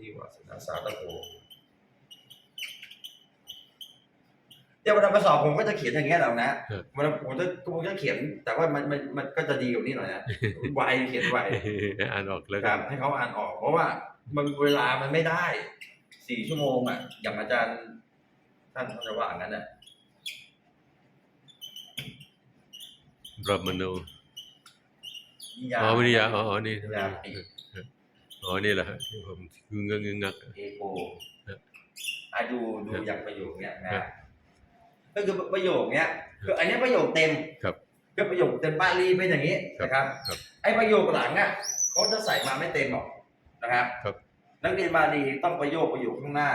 นี่วาสนาสาตะโกเดี๋ยวเวลาไปสอบผมก็จะเขียนอย่างเงี้ยแหละนะเวลาผมจะผมจะเขียน แต่ว่ามันมันมันก็จะดีกว่านี้หน่อยนะไวเขียนไวอ่านออกแล้วคกัรันบให้เขาอ่านออก เพราะว่ามันเวลามันไม่ได้สี่ชั่วโมงอะ อย่างอาจารย์ท่านท่านจะว่างั้นอะบรมโนนิยาอ๋อวิทยาอ๋ออ๋อนี่นิยาปิ อ๋อนี่แหละฮะที่ผมงึงงึงงัก เอโกครับอะดูดูครับอย่างประโยคเนี้ยครันะบก็คือประโยคเนี้ยคืออันเนี้ยประโยคเต็มครับก็ประโยคเต็มบาลีเป็นอย่างนี้ครับนะครับ ครับไอ้ประโยคหลังอะเขาจะใส่มาไม่เต็มหรอกนะครับ ครับ นักเรียนบาลีต้องประโยคประโยคข้างหน้า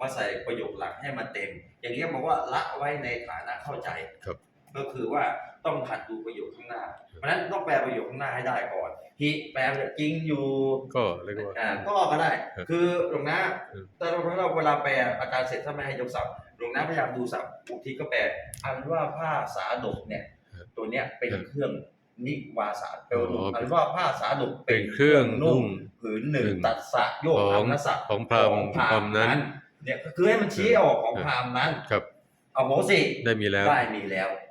มาใส่ประโยคหลังให้มันเต็ม อย่างนี้ยบอกว่าละไว้ในฐานะเข้าใจ ครับ ก็คือว่า ต้องหัดดูประโยคข้างหน้า เพราะฉะนั้นต้องแปลประโยคข้างหน้าให้ได้ก่อนฮิแปลว่าจริงอยู่ก็เรียกว่าอ่าก็ก็ได้ครับคือหลวงนะอืมแต่เราเราเวลาแปลอาจารย์เสร็จถ้าไม่ให้ยกศัพท์หลวงนะพยายามดูศัพท์บางทีก็แปลอันว่าผ้าสาดกเนี่ย ตัวเนี้ยเป็นเครื่องนิวาสาแปลว่าอ๋ออันว่าผ้าสาดกเป็นเครื่องนุ่งผืนหนึ่งหนึ่งตัดสะโยกของอันนสะของพราหมณ์พราพหราหมณ์นั้นเนี่ยก็คือให้มันชี้ออกของพราหมณ์นั้นครับเอาโหสิได้มีแล้วได้มีแล้ว อะ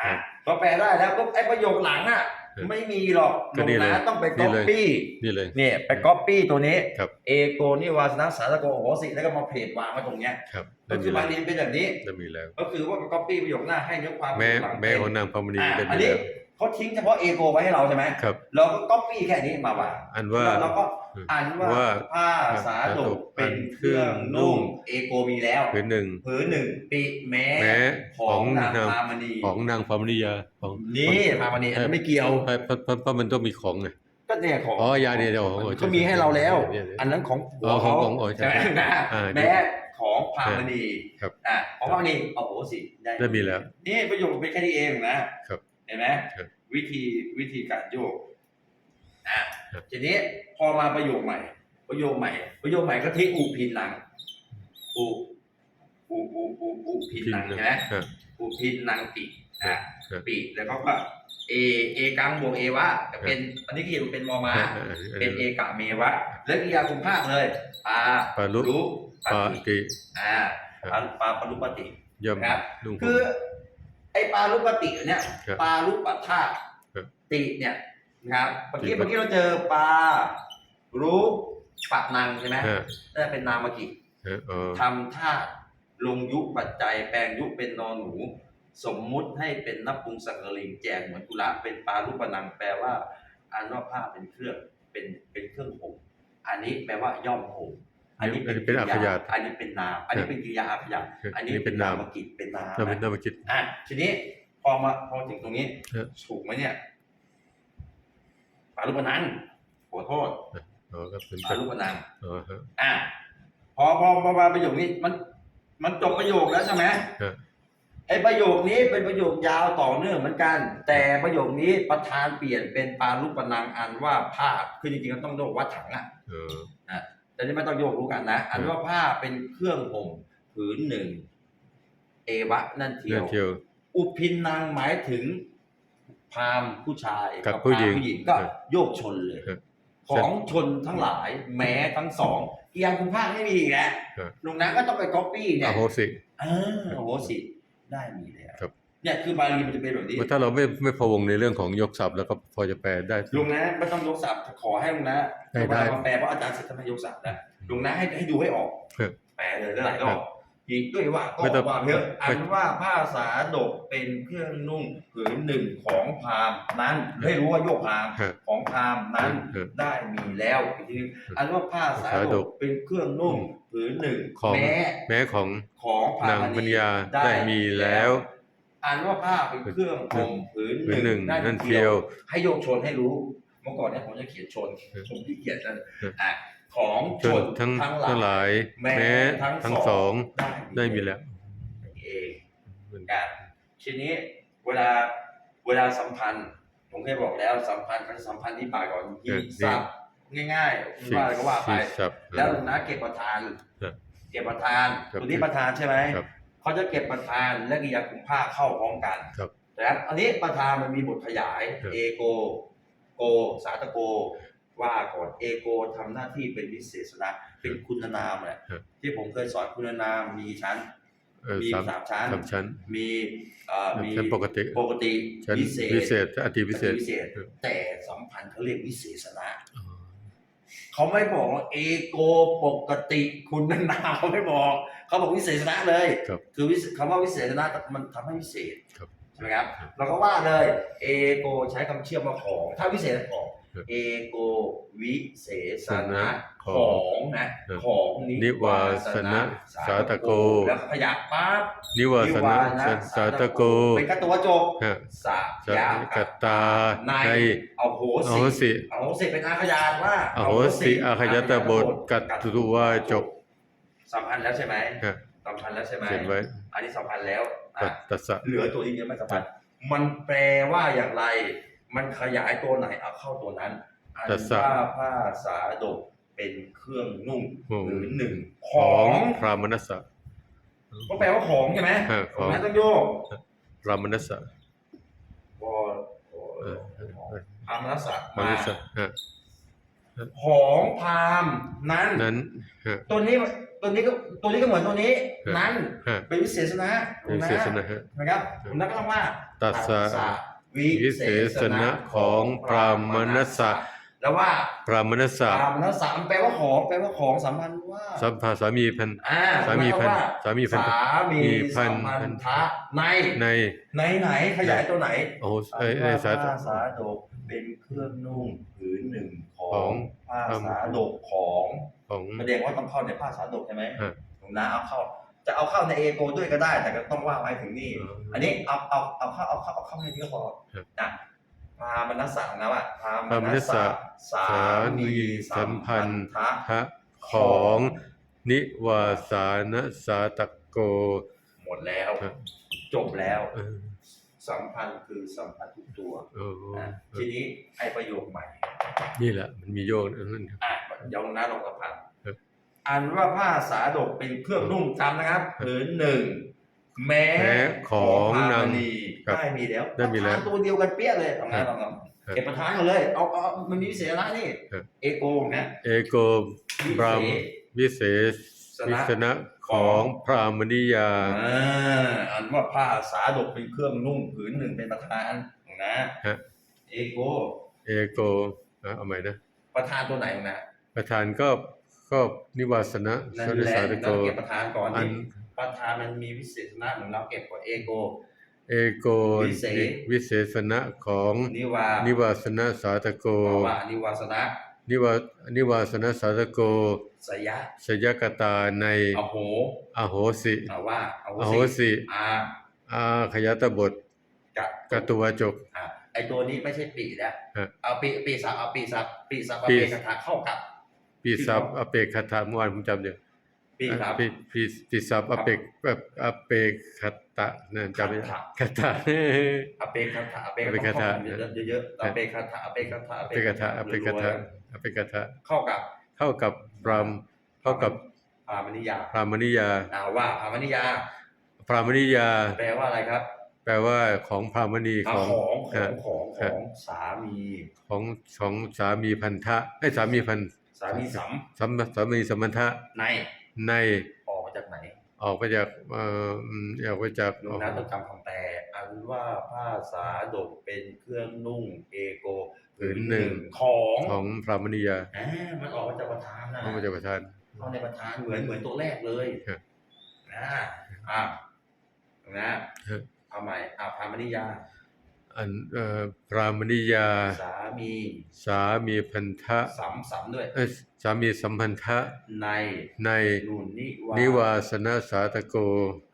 ครับ พอแปลได้แล้วก็ไอ้ประโยคหลังอะครับไม่มีหรอกหลก็วงนี่เลยนะต้องไปนี่ก๊อปเลยปี้ นี่เลย เนี่ยไปก๊อปปี้ตัวนี้ครับ เอโกนิวาสนะสาตะโกโหสิแล้วก็มาเพจวางไว้ตรงเนี้ยครับก็ได้คืมีอบาแล้วลีเป็นแบบนี้ ได้มีแล้ว ก็คือว่าก๊อปปี้ประโยคหน้าให้เนื้อความแม้หลังแม้เป็นของนางพรหมณีอะได้อัมีนนี้แล้วเขาทิ้งเฉพาะเอโกไว้ให้เราใช่ไหมครับ เราก็ก๊อปปี้แค่นี้มาวางอันว่าแล้วก็อ่าน ว่าว่าผ้าสาดกเป็นเครื่องนุ่งเอโกมีแล้วผืนหนึ่งผืนหนึ่งปีแม้แม้ขขอองงนางนางพามณีของนางพรหมณียาของนี่พามณีอันนั้นไม่เกี่ยวเพราะเพราะเพราะเพราะมันต้องมีของไงก็เนี่ยของอ๋อยาเนี่ยเดี๋ยวโอ้โหเขามีให้เราแล้วเนี่ยเนี่ยอันนั้นของอ๋อของของอ๋อใช่ใช่ไหมนะอ่าแม้ของพามณีครับอ่าของพามณีเอาโหสิได้ได้มีแล้ว นี่ประโยคเป็นแค่นี้เองนะครับเห็นไหมครับวิธีวิธีการโยกอะครับ ทีนี้พอมาประโยคใหม่ ประโยคใหม่ ประโยคใหม่ก็ทิ้งอูพินหลังอูอูอูอูอูพินหลังใช่ไหมอ่าอูพินนางปีอะครับปีแล้วเขาก็เอเอกังบวกเอวะก็เป็นอันนี้คือเป็นมอมาอ่าอ่าอ่าเป็นเอกะเมวะ แล้วกิริยาคุมภาคเลยปาปารุรุปปาฏิติอ่าครับปาปาปารุปฏิย่อมครับนุ่งห่มคือ ไอ้ปารุปฏิเนี่ยครับปารุปธาตุครับติเนี่ยนะ ครับเมื่อกี้ติเมื่อกี้เราเจอปารุปะนังใช่ไหมอ่านั่นเป็นนามกิจเออเออทำธาตุลงยุคปัจจัยแปลงยุคเป็นนอนหนู สมมุติให้เป็นนับปรุงสักกลิงแจงเหมือนกุละเป็นปารุปนังแปลว่าอันว่าผ้าเป็นเครื่องเป็นเป็นเครื่องห่มอันนี้แปลว่าย่อมห่มอันนี้อันนี้เป็นอัพยาต อันนี้เป็นนาม อันนี้เป็นกิริยาอัพยาตอันนี้อันนี้เป็เป็นนนามนามกิจเป็นนามเราเป็นนามจิตอะทีนี้พอมาพอถึงตรงนี้ครับถูกไหมเนี่ย ปารุปนังขอโทษอ๋อก็เป็นปารุปนังอ๋อฮะอะพอพอพอมาประโยคนี้มัน มันจบประโยคแล้วใช่ไหมครับไอ้ประโยคนี้เป็นประโยคยาวต่อเนื่องเหมือนกัน แต่ประโยคนี้ประธานเปลี่ยนเป็นปารุปนังอันว่าผ้าคือจริงๆก็ต้องโยกวัดถังอะเออแต่นี่ไม่ต้องโยกรู้กันนะอันว่าผ้าเป็นเครื่องห่มผืนหนึ่งเอวะนั่นเทีเรื่ยองวเที่ยว อุพินนางหมายถึง พราหมณ์ผู้ชายกับพราผู้หมหญิงณ์ผู้หญิงก็ครับโยกชนเลยครับของชนทั้งหลายแม้ทั้งสองกิยาคุณภาคไม่มีอีกแล้วครับลุงนั้นก็ต้องไปก๊อปปี้เนี่อยโหสิเออโอ้โหสิได้มีแล้วครับเนี่ยคือบาลีมันจะเป็นแบบนี้ว่าถ้าเราไม่ไม่พะวงในเรื่องของยกศัพท์แล้วก็พอจะแปลได้ลุงนะไม่ต้องยกศัพท์ขอให้ลุงนะได้เวลาได้มาแปลเพราะอาจารย์เสร็จทำไมยกศัพท์นะลุงนะให้ให้ดูให้ออกครับแปลเลยได้หลายรอบ อีกด้วยว่าก็ไม่ต้องว่าเพื่ออัไม่นว่าผ้าสาดกเป็นเครื่องนุ่งผืนหนึ่งของพราหมณ์นั้นให้รู้ว่าโยกพราหมณ์ฮะของพราหมณ์นั้นฮะได้มีแล้วอีกทีนึงอันว่าผ้าสาสาดดกกเป็นเครื่องนุ่งผืนหนึ่งของแม้แม้ของของพรนางมปัญณีญาได้มีแล้วอันว่าผ้าเป็นเครื่องห่มผืนผืนหนึ่งนั่นั่นนเทีเทียยววให้โยกชนให้รู้เมื่อก่อนเนี่ยผมจะเขียนชนครับผมที่เขียนนั่นครับอะ ของชจนนทั้งทั้งทั้งหหลายลายแม้แม้ทั้ทั้งงสสอองงได้ได้มีแล้วเองกันทีนี้เวลาเวลาสัมพันธ์ ผมเคยบอกแล้วสัมพันธ์เขาสัมพันธ์ที่ปากก่อนเอที่อสับง่ายๆว่าอะไรก็ว่าไปสี่ศัพท์แล้วลุงนะเก็บประธานครับเก็บประธานครับตัวนี้ประธานใช่ไหมครับเขาจะเก็บประธานและกิริยาคุมผ้าเข้าพร้อมกันครับนะครับอันนี้ประธานมันมีบทขยายครับเอโกโกสาตะโก ว่าก่อนเอโกทำหน้าที่เป็นวิเศษณะเป็นคุณนามแหละครับที่ผมเคยสอนคุณนามมีชั้นเออมีสามสามชั้นสามชั้น มีเอ่อมีชั้นปกติปกติชั้นวิเศษวิเศษอติวิเศษวิเศษครับแต่สัมพันธ์เขาเรียกวิเศษณะอ๋อเขาไม่บอกว่าเอโกปกติคุณนามเขาไม่บอก เขาบอกวิเศษณะเลยครับคือวิเศษคำว่าวิเศษณะมันทำให้วิเศษครับใช่ไหมครับเราก็ว่าเลยเอโกใช้คำเชื่อมว่าของ ถ้าวิเศษของครับ เอโกวิเศษณะขขอองงนะครับของนิวาสนะสาตโก แล้วขยับปั๊บนิวาสนะสาตโกเป็นกตัวจบฮะสาสะยากตาในในเอาโหอโหสิสิเอาโหสิเป็นอาขยานว่าอโหสิอาขยตบทกัตตุวาจบสัมพันธ์แล้วใช่ไหมฮะสัมพันธ์แล้วใช่ไหมเขียนไว้อันนี้สัมพันธ์แล้วตัอะดตัสสะเหลือตัวนี้ยังไม่สัมพันธ์มันแปลว่าอย่างไร มันขยายตัวไหนเอาเข้าตัวนั้นอันตัสสะว่าผ้าสาดกเป็นเครื่องนุ่งอืมหรือหนึ่งขขอองงพรามนัสสะก็แปลว่าของใช่ไหมฮะของนั้นต้องโยกพรามนัสสะวอเออเออเออพามนัสสะพรามมานัสสะฮะของพามนั้นนั้นฮะตัวนี้ตัวนี้ก็ตัวนี้ก็เหมือนตัวนี้ฮะนั้นฮะเป็นวิเศษณะวิเศษณะฮะนะครับคุณนักก็ต้องว่าตัสสะ วิวิเศษณะของพรามนัสสะแล้วว่าพรามนัสสะพรามนัสสะมันแปลว่าของแปลว่าของสัมพันธ์ว่าสัมภาสามีพัน อ่าสามีพันว่าสามีพันสามีมีพัสันมพันธะในใน ในไหนขยายตัวไหน โอ้โหเอ้ยอัเอ้นยว่าสา ผ้าสาดกเป็นเครื่องนุ่งผืนหนึ่งขขอองงผ้าสาดกของของ แสดงว่าต้องเข้าในผ้าสาดกใช่ไหมฮะผมนะเอาเข้า จะเอาเข้าในเอโกด้วยก็ได้ แต่ก็ต้องว่าไว้ถึงนี่ อันนี้เอาเอาเอาเข้าเอาเข้าเอาเข้าให้ที่ก็พอครับนะพามนัสสะนะว่าพาพามนัสสะสามีสัมพันธะทะของนิวาสานสาตโก หมดแล้วครับจบแล้วเออสัมพันธ์คือสัมพันธ์ทุกตัวเออนะทีนี้ไอประโยคใหม่ นี่แหละมันมีโยกอันนั้นอะเดี๋ยวนะลองสัมพันธ์ครับ อันว่าผ้าสาดกเป็นเครื่องนุ่งจำนะครับผืนหนึ่งแม้แม้ของพนางมณีครับได้มีแล้วได้มีแล้ว ประธานตัวเดียวกันเปี้ยเลยทำไงครับลองครับ เก็บประธานกันเลยเอาเอามันมีวิเศษนะนี่ครับเอโกนะเอโกบรามวิเศษวิสนะของพรามณียา อ่าอันว่าผ้าสาดกเป็นเครื่องนุ่งผืนหนึ่งเป็นประธานนะฮะ เอโก เอโกอะเอาใหม่นะ ประธานตัวไหนนะประธานก็ ก็นิวาสนะนั่นสแหละสาตโกเราเก็บประธานก่อนอันนี่ประธานมันมีวิเศษนะเหมือนเราเก็บก่อนเอโก เอโกวิเศษวิเศษณะของนิวานิวาสนะสาตโกภาวะนิวาสนะนิวานิวาสนะสาตโกสยะสยกตาในอโหอโหสิอาว่าออโหสิอาอาขยตบทกับกตัวจกอ่าไอตัวนี้ไม่ใช่ปีนะฮะเอาปีปีสับเอาปีสับปีสับเอาปีเปคาถาเข้ากับ ปีสับอเปกคถาเมื่อวานผมจำเดี๋ยวปีครับ ปีปีปีสับอเปกอเปกคตะนั่นจำไม่ได้คตะเอาเปคาถาเอาเปอเปคาถาเยอะๆเยอะๆเอาเปคาถาเอาเปคาถาอเปกคถาอเปกคถาอเปกคถาเข้ากับเท่ากับพรามเท่ากับพามนิยาพรามณียาอ่าว่าพามนิยาพรามณียา แปลว่าอะไรครับ แปลว่าของพรามณีอ่าของของขอฮะงของขฮะองสามี ของของสามีพันธะไอ้ยสามีพัน สามีสัมสามีสามีสมพันธะในในออกมาจากไหน ออกไปจากเอ่ออืมออกไปจากลงน้ำต้องจำคำแปลอันว่าผ้าสาดกเป็นเครื่องนุ่งเอโกผืนหนึ่งของของพรามณียาอ่ามันออกมาจากประธานนะออกมาจากประธานเข้าในประธานเหมือนเหมือนตัวแรกเลยครับนะอ่านะเอาใหม่อ่าพามนิยา อันเอ่อพรามณียา สามีสามีพันธะสัมสัมด้วยเอ้ยสามีสัมพันธะในในนุนนิวานิวาสนะสาตโก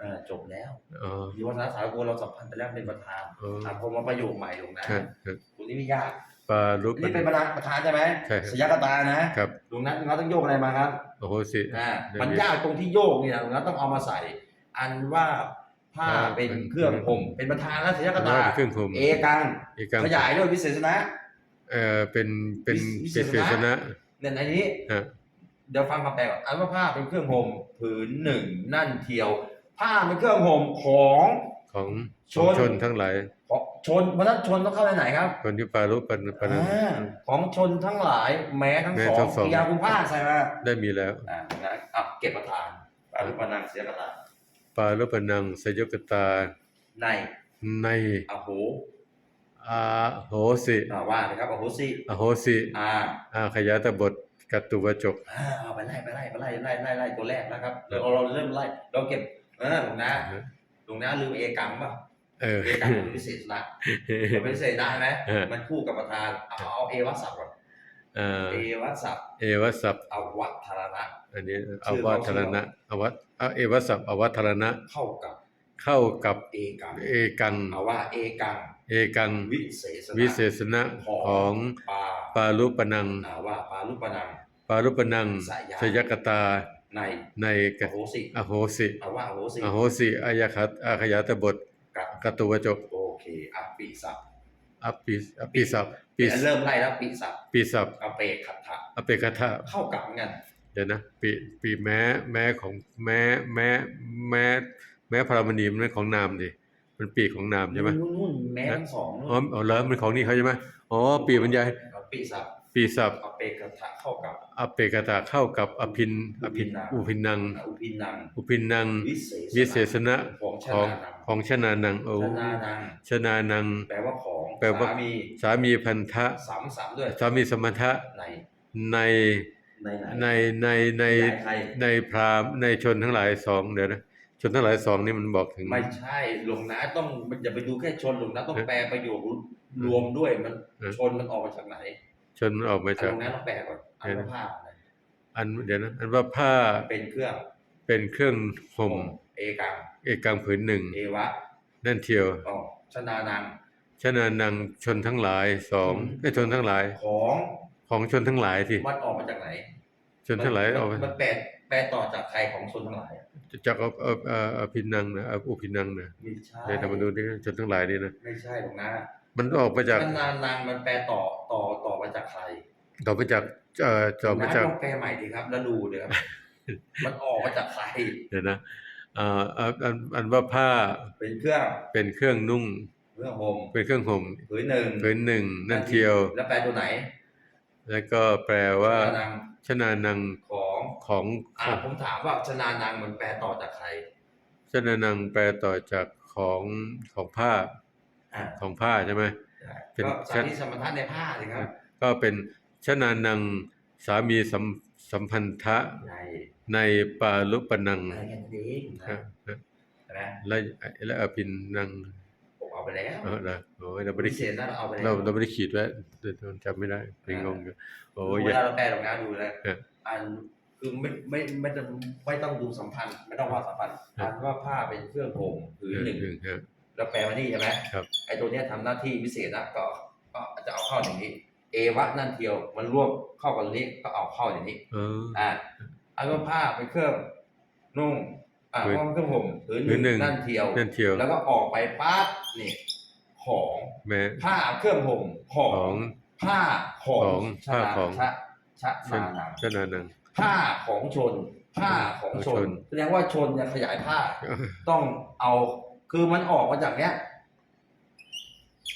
เออจบแล้วอ๋อนิวาสนาสาโกเราสัมพันธ์ไปแล้วเป็นประธานอ๋ออ่าผมมาประโยคใหม่ลงนะครับครับคุณนี่ไม่ยากปารุปนี่เป็นประธานประธานใช่ไหมใช่ครับสยกตานะครับลุงนัทลุงนัทต้องโยกอะไรมาครับโอ้โหสิอ่าเดี๋ยวมันนี้ยากตรงที่โยกนี่นะลุงนัทต้องเอามาใส่ อันว่า ผ้าอ่าเป็นเป็นเครื่องผมเป็นประธานและสยกตาเครื่องผมเอกังอีกครั้งขยายด้วยวิเศษณะเอ่อเป็นเป็นวิเป็นเศเศษษณะณะเนี่ยในนี้ฮะเดี๋ยวฟังคำแปลก่อนอันว่าผ้าเป็นเครื่องห่มผืนหนึ่งนั่นเทียว ผ้าเป็นเครื่องห่มของของชของนชนทั้งหลายของชนเพราะฉะนั้นชนต้องเข้าในไหนครับคนที่ปารุปันปนังอ่าของชนทั้งหลายแม้ทั้งแม้สองทั้งสองปิยาคุณภาคใส่มาได้มีแล้วอ่านะอะเก็บประทานปารุปนังเสียกตา ปารุปนังสยกตา ในในอโหอาโหสิอ่าว่านะครับอโหสิอโหสิอ่าอาขยาตบทกัตตุวจกอ่าเอาไปไล่ไปไล่ไปไล่ไล่ไล่ไล่ตัวแรกนะครับเราเราเริ่มไล่เราเก็บเออหลวงนะหลวงนะลืมเอกังป่ะเออเอกังเป็นพิเศษนะเป็นพิเศษได้ไหมเออมันคู่กับประธานเอาเอาเอวัสสับก่อนเอ่อเอวัสสับเอวสัพอวัธารณะอันนี้อชื่อวัเขาธรณะอวัต อะเอวสัพอวัธรณะเข้ากับเข้ากับเอกังเอกังเอาว่าเอกังเอกังวิเศษนะวิเศษณะของปาปารุปนังอ่าว่าปาลุปนังปารุปนังสยามสยกตาในในอโหสิอโหสิเอาว่าอโหสิอโหสิอายคัตอาขยาตบทกับกัตตุวจกโอเคอัปปิสับอปิอปิสัพปิเริ่มไล่แล้วปิสับปิสัพอเปกขัตถะอเปกทะเข้ากับเหมือนกัน เดี๋ยวนะปีปีแม้แม้ของแม้แม้แม้แม้พรามณีมันของนามดิมันปีกของนามใช่ไหมนู่นนู่นแม้ทั้งสองอ๋ออ๋อแล้วมันของนี่เขาใช่ไหมอ๋อปีบรรยายเอาปิสับปีสับอเปกขัตถะเข้ากับอเปกตาเข้ากับอภินอภินอุพินัง อุพินังอุพินังวิเศษวิเศษณะของชของนานังของชนานังโอ้ชนานังชนานังแปลว่าของแปลว่าสามีสามีพันธะสามสามด้วยสามีสมถะในใน ในไหนในในในยายใครในพราหมณ์ในชนทั้งหลายสองเดี๋ยวนะชนทั้งหลายสองนี่มันบอกถึง ไม่ใช่หลวงนะต้องมันอย่าไปดูแค่ชนหลวงนะต้องเอ๊ะแปลประโยครวมด้วยมันเอ๊ะชนมันออกมาจากไหน ชนมันออกมาหจากลวงนะต้องแปลก่อนอันว่าผ้าอะไรอันเดี๋ยวนะอันว่าผ้าเป็นเครื่องเป็นเครื่องห่มเอกังเอกกังผืนหนึ่งเอวะนั่นเทียวอ๋อชนานังชนานังชนทั้งหลายสองอืมไอ้ยชนทั้งหลายของของชนทั้งหลายที่มันออกมาจากไหน ชนทั้งหลายมันออกมามันแปลแปลต่อจากใครของชนทั้งหลายอะจากเอาเอาเอาเอาพินังนะเอาอุพินังนะไม่ใช่เดี๋ยวเรามาดูดิชนทั้งหลายนี่นะไม่ใช่หรอกนะมันออกมาจากชนานังมันแปลต่อต่อต่อมาจากใคร ต่อมาจากเอ่อต่อมาจากน้ต้องแปลใหม่ดีครับ แล้วดูเลยครับมันออกมาจากใครเดี๋ยวนะอ่าอันอันอันว่าผ้าเป็นเครื่องเป็นเครื่องนุ่งเครื่องห่มเป็นเครื่องห่มผืนหนึ่งผืนหนึ่งนั่นเทียว แล้วแปลตัวไหน แล้วก็แปลว่า ชนานังชนานังของของอ่าผมถามว่าชนานังมันแปลต่อจากใครชนานังแปลต่อจากของของผ้าอ่าของผ้าใช่ไหม เป็นก็สาธิตสมถะในผ้าสิครับก็เป็นชนานังสามีสัมสัมพันธะในในปาลุปนังในกันเองนะฮะฮะใช่ไหมและและอภินนังผมเอา ไปแล้วเออนะโอ้ยเราไม่ได้พิเศขีดษนะเราเอาไปแล้วเราเราไม่ได้ขีดไว้เดี๋ยวจำไม่ได้เป็นงงอยู่โอ้โอ้ยเวอย่า ลาเราแปลหรอกนะดูแล้วฮะอันคือไม่ไม่ไม่ต้องไม่ต้องดูสัมพันธ์ ไม่ต้องว่าสัมพันธ์ฮะอันว่าผ้าเป็นเครื่องห่มผืนหนึ่ง หนึ่งครับแล้วแปลมานี่ใช่ไหมครับ ไอ้ตัวเนี้ยทำหน้าที่พิเศษนะก็ก็จะเอาเข้าอย่างนี้ เอวะนั่นเทียวมันรวบเข้ากับตัวนี้ก็เอาเข้าอย่างนี้ เออ อ่าอันว่าผ้าเป็นเครื่องนุ่งอ่าผืนเพราะมันเครื่องห่มผืนผืนหนึ่งนั่นเทียว นั่นเทียว แล้วก็ออกไปปั๊บ เนี่ของแม้ ผ้าเครื่องห่มของของผ้าของของชผ้าของชะชะชนานนังชนานัง ผ้าของชน ผ้าของชของชน นแสดงว่าชนเนี่ยขยายผ้า ต้องเอาคือมันออกมาจากเนี้ย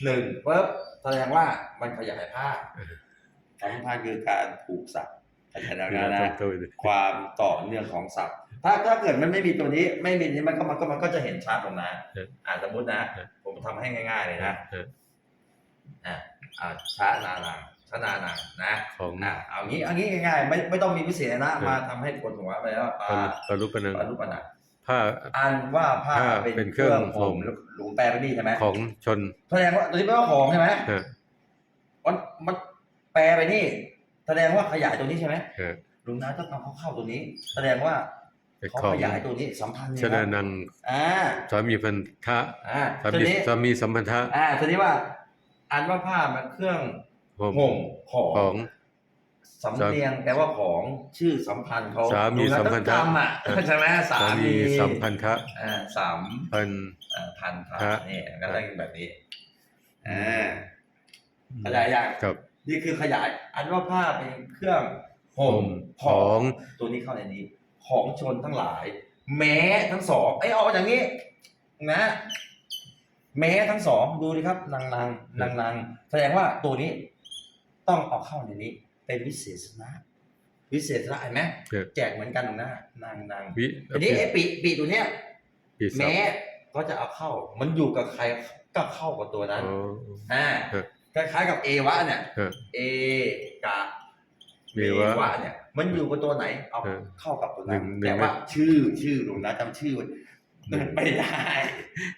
หนึ่งปุ๊บแสดงว่ามันขยายผ้าสัมพันธ์คือการผูกสัตว์ขยายเวลานะ ความต่อเนื่องของสัตว์ ถ้าถ้าเกิดมันไม่มีตัวนี้ไม่มีนี้มันก็มันก็มันก็จะเห็นชัดตรงนั้นอ่าสมมตินะผมทำให้ง่าย ๆ เลยนะเอออ่าอ่าชะนานังชะนานังนะของอ่าเอางี้เอางี้ง่ายๆไม่ไม่ต้องมีพิเศษนะเออมาทำให้ปวดหัวไปแล้วปลาปาลุปาลุปนังปลาลูกปลาหนักผ้าอันว่าผ้าผ้าเป็นเป็นเคเครื่รื่อองงห่มห่มหลวงแปลไปนี่ใช่ไหมของชนแสดงว่าตัวนี้แปลว่าของใช่ไหมฮะมันมันแปลไปนี่ แสดงว่าขยายตัวนี้ใช่ไหมฮะลุงน้าต้องเอาเขาเข้าตัวนี้ แสดงว่าเป็นเขาของขยายตัวนี้สัมพันธ์ชนานังอ่าสามีพันธะอ่าสาทีมีนี้สามีสัมพันธะอ่าทีนี้ว่า อันว่าผ้ามันเครื่องห่มห่มของของสำเนียงแปลว่าของชื่อสัมพันธ์เขาสามีสัมพันธะลุงน้าต้องจำอะใช่ไหมสาสามีมีสัมพันธะอ่าสามพันอ่าพันธะฮะนี่ก็ได้แบบนี้อ่าอืมขยายอย่างกับนี่คือขยาย อันว่าผ้าเป็นเครื่องห่มขขอองงตัวนี้เข้าในนี้ ของชนทั้งหลาย แม้ทั้งสองไอ้ยออกมาจากนี้ นะ แม้ทั้งสองดูดิครับนางนางนางนางแสดงว่าตัวนี้ต้องเอาเข้าในนี้ เป็นวิเศษนะวิเศษนะเห็นไหมเออแจกเหมือนกันตรงหน้านางนางวิทีนี้ไอ้ปีปีตัวเนี้ยปีศัพแม้ท์ก็จะเอาเข้า มันอยู่กับใครก็เข้ากับตัวนั้นอ๋ออ่าเออคล้ายๆกับเอวะเนี่ยเออเอกับ เมวะเนี่ย มันอยู่กับตัวไหน เอาเออเข้ากับตัวนั้นหนึ่งหนึ่งแต่ว่าชื่อชื่อหลวงนะจำชื่อมันไม่ได้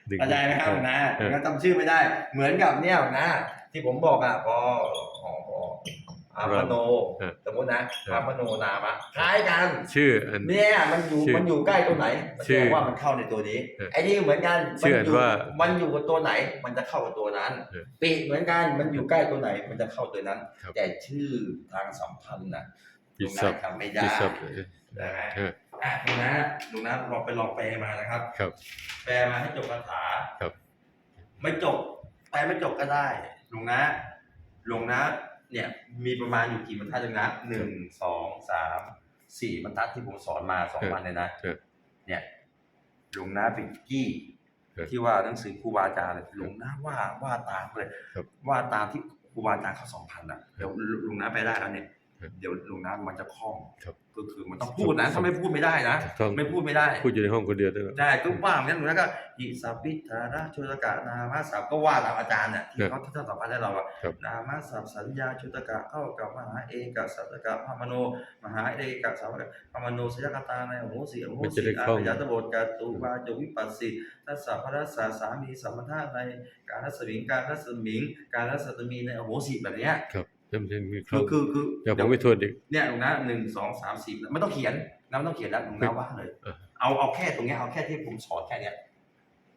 หนึ่งเข้าใจไหมครับหลวงนะเออก็จำชื่อไม่ได้ เหมือนกับเนี่ยหลวงนะที่ผมบอกอะพอพอพอ อามโนเออสมมตินะเอออามโนนามะคล้ายกัน ชื่ออัน เนี่ยมันอยู่ชื่อมันอยู่ใกล้ตัวไหนมันชื่แสอดงว่ามันเข้าในตัวนี้เออไอ้นี่เหมือนกันชื่ออันยู่ว่ามันอยู่กับตัวไหน มันจะเข้ากับตัวนั้น เออปีกเหมือนกันมันอยู่ใกล้ตัวไหน มันจะเข้าตัวนั้น ครับ แต่ชื่อทางสัมพันธ์น่ะปีศัพท์จำไม่ได้ปีศัพท์ได้ไหมเอออะดูนะดูนะลองไปลองแปลมานะครับ ครับ แปลมาให้จบคาถาครับ ไม่จบแปลไม่จบก็ได้หลวงนะหลวงนะ เนี่ยมีประมาณอยู่กี่บรรทัดจังนะหนึ่งสองสามสี่บรรทัดที่ผมสอนมาสองวันเลยนะเออเนี่ยหลวงนะเป็นกี้เออที่ว่าหนังสือครูบาอาจารย์เลยหลวงนะว่าว่าตามเลยครับว่าตามที่ครูบาอาจารย์เขาสองพันอะเดี๋ยวหลวงนะไปได้แล้วเนี่ยครับ เดี๋ยวหลวงนะมันจะคล่องครับก็คือมันต้องพูดนะถ้าไม่พูดไม่ได้นะถูกต้องไม่พูดไม่ได้พูดอยู่ในห้องคนเดียวได้หรอได้ก็ว่าเหมือนกันหนูนะก็อิสัพพิธาราชุตกะนามาสัพก็ว่าตามอาจารย์เนี่ยที่เขาท่านสัมภาษณ์ให้เราอะครับนามาสัพสัญญาชุตกะเข้ากับมหาเอกสัตตกะพามโน มหาเอกสัพพะพามโนสยกตาในโหสีโหมันจะสีได้อาคล่องยตโบทกาตุวาจวิปัสสิทัสสะพระสสาสามีสัมปทาในการรัศมิงการรัศมิงการรัศมีในโหสีแบบเนี้ย ครับยังยังมีคคืรัอบคือคือเดี๋ยวผมไปทวนอีกเนี่ยลุงนะหนึ่งสองสามสี่ไม่ต้องเขียนนะไม่ต้องเขียนแล้วลุงนะว่าเลยเออเอาเอาแค่ตรงเนี้ยเอาแค่ที่ผมสอนแค่เนี้ย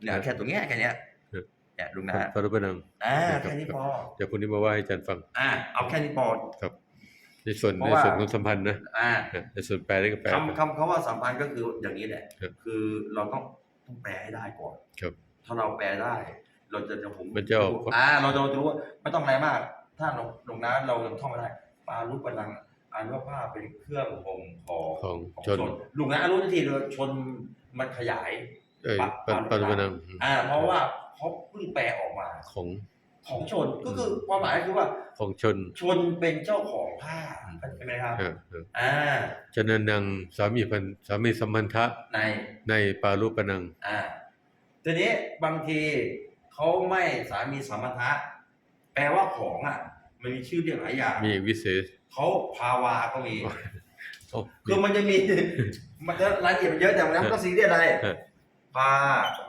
เนี่ยแค่ตรงเนี้ยแค่เนี้ยเออเนี่ยลุงนะพระรูปนังอ่าครับแค่นี้พอเดี๋ยวพรุ่งนี้มาว่าให้อาจารย์ฟัง อ่า เอาแค่นี้พอในส่วนเพในราะว่าส่วนของสัมพันธ์นะอ่าในส่วนแปลได้ก็แปลไปคำคำเขาว่าสัมพันธ์ก็คืออย่างนี้แหละครับคือเราต้องต้องแปลให้ได้ก่อนครับ ถ้าเราแปลได้ เราจะจะผมมันจะออกอ่า เราจะรู้ว่าไม่ต้องอะไรมาก ถ้าลงลงน้ำเรายังท่องไม่ได้ปลาลูกปนังอันว่าผ้าเป็นเครื่องห่มห่อของของชนชนลุงนะรู้ทันทีเลยชนมันขยายเอ้ยปะปะปะปะรูปนังอ่า เพราะว่าเขาเพิ่งแปลออกมาของของชนก็คือความหมายคือว่าของชนชนเป็นเจ้าของผ้าใช่ไหมครับเออเอออ่าฉะนั้นนางสามีพันสามีสัมพันธะในในปารูปนังอ่าทีนี้บางทีเขาไม่สามีสมถะ แปลว่าของอะ มันมีชื่อเรียกหลายอย่างมีวิเศษเขาภาวาก็มีโอ้คือมันจะมีมันจะรายละเอียดมันเยอะแต่วันนั้นก็ซีเรียสอะไรเออภา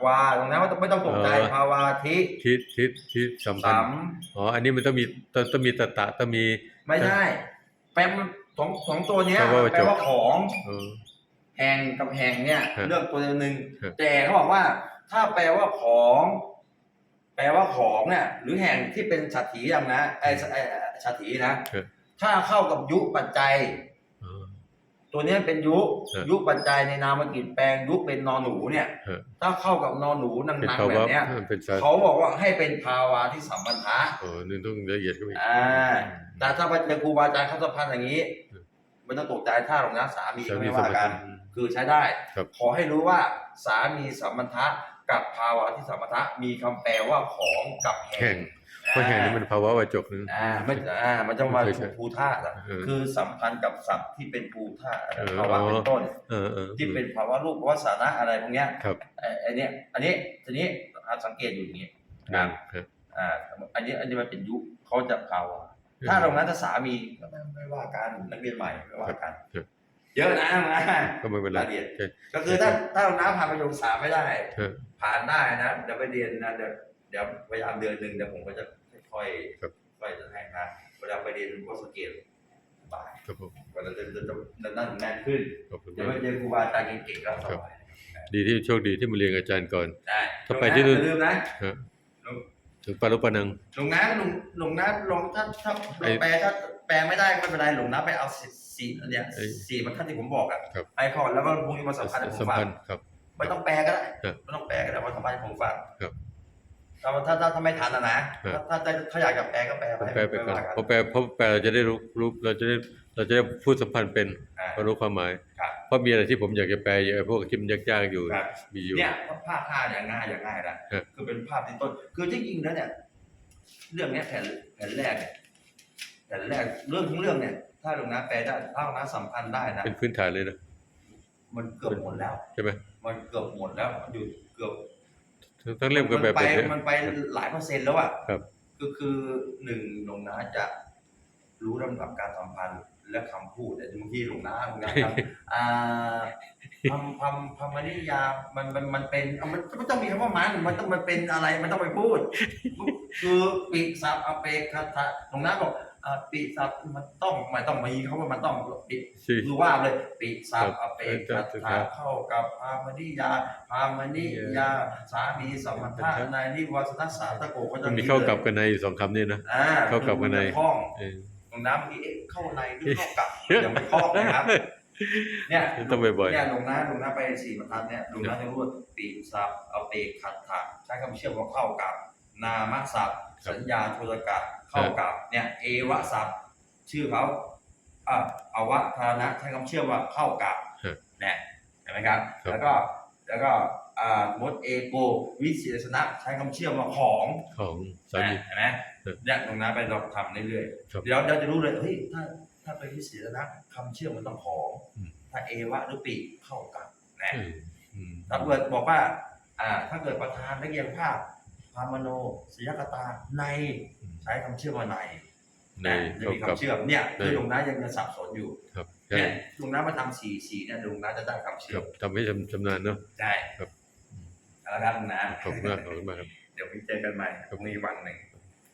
วาตรงนั้นไม่ต้องไม่ต้องตกใจเออภาวาทิทิศทิศทิศสัมพันสัธ์มอ๋ออันนี้มันต้องมีต้องต้องมีตะตะต้องมีไม่ใช่แปลมันสองสองตัวเนี้ยแปลว่าแปลว่าของเออแห่งกับแห่งเนี่ยฮะเลือกตัวหนึ่งฮะแต่เขาบอกว่า ถ้าแปลว่าของ แปลว่าของเนี่ยหรือแห่งที่เป็นฉัตรถีอย่างนะไอ้ไอ้ฉัตรถีนะฮะถ้าเข้ากับยุปัจจัยเออตัวเนี้ยเป็นยุฮะยุปัจจัยในนามกิจแปลงยุเป็นนอนหนูเนี่ย ฮะถ้าเข้ากับนอนหนูนัเป็นงๆภาแบวะบเนี้ยเป็นสารเขาบอกว่าให้เป็นภาวะที่สัมพันธะโอ้นี่ต้องละเอียดก็มีอ่า แต่ถ้าไปเจอครูบาอาจารย์เขาสัมพันธ์อย่างนี้ฮะไม่ต้องตกใจถ้าหรอกนะสามีสาก็มีไม่สัมว่าพักันนธ์คือใช้ได้ ครับ ขอให้รู้ว่าสามีสัมพันธะ กับภาวะที่สัมพันธะมีคำแปลว่าของกับแห่แห่งงเพราะแห่งนี้มันภาวะวาจกนะอ่าไม่อ่ามันจะมาเคยใช้ภูธาตุอะเออคือสัมพันธ์กับศัพท์ที่เป็นภูธาตุเออภาวะเป็นต้นเออเออที่เป็นภาวะรูปภาวะสาระอะไรพวกเนี้ยครับไอ้ไอ้เนี้ยอันนี้ทีนี้อาสังเกตอยู่อย่างนี้นางอ่าอันนี้อันนี้มันเป็นยุคเขาจะภาวะถ้าตรงนั้นถ้าสามีก็ไม่ไม่ว่ากันนักเรียนใหม่ไม่ว่ากันครับเยอะนะนะก็ไม่เป็นไรรายละเอียดใช่ก็คือถ้าถ้าเราน้ำผ่านประโยคสามไม่ได้เออ ผ่านได้นะเดี๋ยวไปเรียนนะเดี๋ยวเดี๋ยวพยายามเดือนหนึ่งเดี๋ยวผมก็จะค่อยครับ ๆค่อยจะให้นะเวลาไปเรียนก็สเกลสบายครับผมเวลาจะจะจะจะนั่นแน่นขึ้นขอบคุณเดี๋ยวมาไปกเจอครูบาอาจารย์เก่งๆแล้วสบายดีที่โชคดีที่มาเรียนกับอาจารย์ก่อน ได้ถ้าไปที่นู่น อย่าลืมนะฮะถึงปารุปนังหลวงน้าหลวงหลวงน้าลงถ้าถ้าไอ้แปลถ้าแปลไม่ได้ก็ไม่เป็นไรหลวงน้าไปเอาสี่สี่อันเนี้ยไอ้สี่บรรทัดที่ผมบอกอะครับไปก่อนแล้วก็พรุ่งนี้มาสัมภาษณ์ให้ผมสัมฟัง พันธ์ครับ ไม่ต้องแปลก็ได้ครับไม่ต้องแปลก็ได้มาสัมภาษณ์ให้ผมฟังครับถ้าถ้าถ้าถ้าไม่ทันนะนะครับถ้าถ้าถ้าอยากจะแปลก็แปลผมไปแปลไปก่อนม่ว่าพอแปลพอแปลเราจะได้รู้รู้เราจะได้เราจะได้พูดสัมพันธ์เป็นอ่าพอรู้ความหมาย ครับพราะมีอะไรที่ผมอยากจะแปลเยอะพวกที่มันยากๆอยู่ครับ มีอยู่ เนี่ยภาพห้าอย่างง่ายอย่างง่ายนะครับคือเป็นภาพที่ต้น คือที่จริงแล้วเนี่ย เรื่องเนี้ยแผ่นแผ่นแรกเนี่ยแผ่นแรกเรื่องทั้งเรื่องเนี่ย ถ้าลงน้าแปลได้ถ้าลงน้าสัมพันธ์ได้นะเป็นพื้นฐานเลยนะมันเกือบหมดแล้ว ใช่ไหม มันเกือบหมดแล้วมันอยู่เกือบทั้งทั้งเล่มก็แบบมันไปแบบเนี้ยมันไปหลายเปอร์เซ็นต์แล้วอะครับ ก็คือหนึ่งหลวงน้าจะรู้ลำดับการสัมพันธ์และคำพูดแต่บางทีหลวงน้าหลวงน้าทำอ่าคำคำคำนิยามมันมันมันเป็นเอามันมันต้องมีคำว่ามันมันต้องมันเป็นอะไรมันต้องไปพูด คือปีสับอเปกคาถาหลวงน้าบอก อ่าปีสับมันต้องมันต้องมีเขาว่ามันต้องปีชื่อคือว่าเลย ปิสัครับบอเปกครัขับตถาเข้ากับพามณิยาพามณิยา สามีสมถะนายนิวัฒนสาตะโกก็จะมันมีเข้ากับกันในสองคำนี่นะอ่าเข้ากับกันในคือมัจะคล้องเออตรงน้ำเมื่อกี้เอ๊ะเข้าในหรือเข้ากับยังไม่คล้องนะครับเนี่ยต้องบ่อยเนี่ยลงน้าลงน้าไปสี่บรรทัดเนี่ยลงน้าจะรู้ว่าปิสับอเปกขัตถาใช้คำเชื่อมว่าเข้ากับ นามศัพท์ สัญญาโทรกะเข้ากับเนี่ยเอวะศัพท์ชื่อเขาอ่าอวธานะใช้คำเชื่อมว่าเข้ากับครับเนี่ยเห็นไหมครับครับ แล้วก็แล้วก็อ่ามดเอโกวิเศษณะใช้คำเชื่อมว่าของๆของสามีเห็นไหมครับเนี่ยตรงนั้นไปลองทำเรื่อยครับๆเดี๋ยวเราจะรู้เลยเฮ้ยถ้าถ้าเป็นวิเศษณะคำเชื่อมมันต้องของอืมถ้าเอวะหรือปีเข้ากันนะเอออืมถ้าเกิดบอกว่า อ่า ถ้าเกิดประธานนักเรียนภาพ พามโนสยกตาในอืมใช้คำเชื่อมว่าในในนะจะเข้ามีกับคำเชื่อมเนี่ยในคือลงน้ายังจะสับสนอยู่ครับใช่เนี่ยลงน้ามาทำสี่สี่เนี่ยลงน้าจะได้คำเชื่คอรัมบทำให้ชำชำนาญเนาะใช่ครับเอาละครับลงน้าขอบคุณมากขอบคุณมากครับเดี๋ยวไปเจอกันใหม่พรุ่งนี้วันหนึ่ง